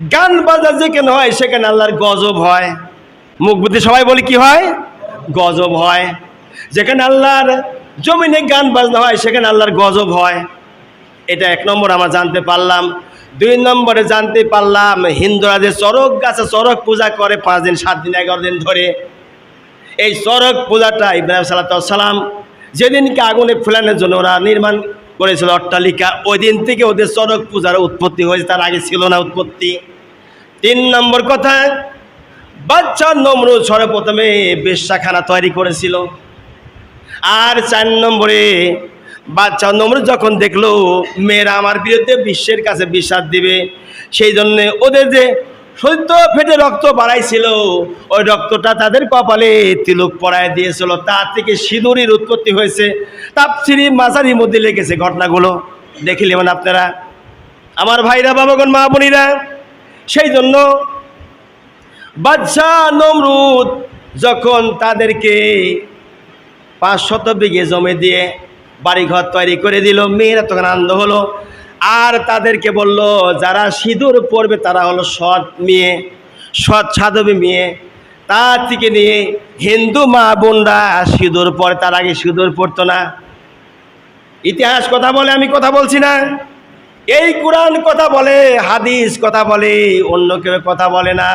গান বাজা যেখানে হয়, সেখানে আল্লাহর গজব হয়। মুখ বুদ্ধি সবাই বলি কি হয়? গজব হয়। যেখানে আল্লাহর জমিনে গান বাজনা হয়, সেখানে আল্লাহর গজব হয়। এটা এক নম্বর আমরা জানতে পারলাম। দুই নম্বরে জানতে পারলাম, হিন্দুরা যে চরক গাছে চরক পূজা করে পাঁচ দিন, সাত দিন, এগারো দিন ধরে। এই চরক পূজাটা ইব্রাহিম সালাম, যেদিনকে আগুনে ফুলানোর জন্য ওরা নির্মাণ করেছিল অট্টালিকা ওই দিন থেকে ওদের চরক পূজার উৎপত্তি হয়েছে, তার আগে ছিল না উৎপত্তি। তিন নম্বর কথা বাচ্চা নমরুদ সর্বপ্রথমে বেশ্যাখানা তৈরি করেছিল। আর চার নম্বরে বাচ্চা নমরুদ যখন দেখল, মেয়েরা আমার বিরুদ্ধে বিশ্বের কাছে বিশ্বাস দিবে, সেই জন্যে ওদের যে সদ্য ফেটে রক্ত বাড়াইছিল। ওই রক্তটা তাদের কপালে তিলক পড়ায় দিয়েছিল। তার থেকে সিঁদুরির উৎপত্তি হয়েছে। তাপসিরি মাঝারির মধ্যে লেগেছে ঘটনাগুলো। দেখিলেন আপনারা, আমার ভাইরা, বাবাগণ, মা বোনিরা, সেই জন্য বাদশাহ নমরুদ যখন তাদেরকে পাঁচ শত বিঘে জমি দিয়ে বাড়িঘর তৈরি করে দিল, মেয়েরা তখন আনন্দ হলো। আর তাদেরকে বলল, যারা সিঁদুর পরবে তারা হলো সৎ মেয়ে, সৎ সাধবী মেয়ে। তার থেকে নিয়ে হিন্দু মা বোনরা সিঁদুর পরে, তার আগে সিঁদুর পড়তো না। ইতিহাস কথা বলে, আমি কথা বলছি না। এই কোরআন কথা বলে, হাদিস কথা বলে, অন্য কেউ কথা বলে না।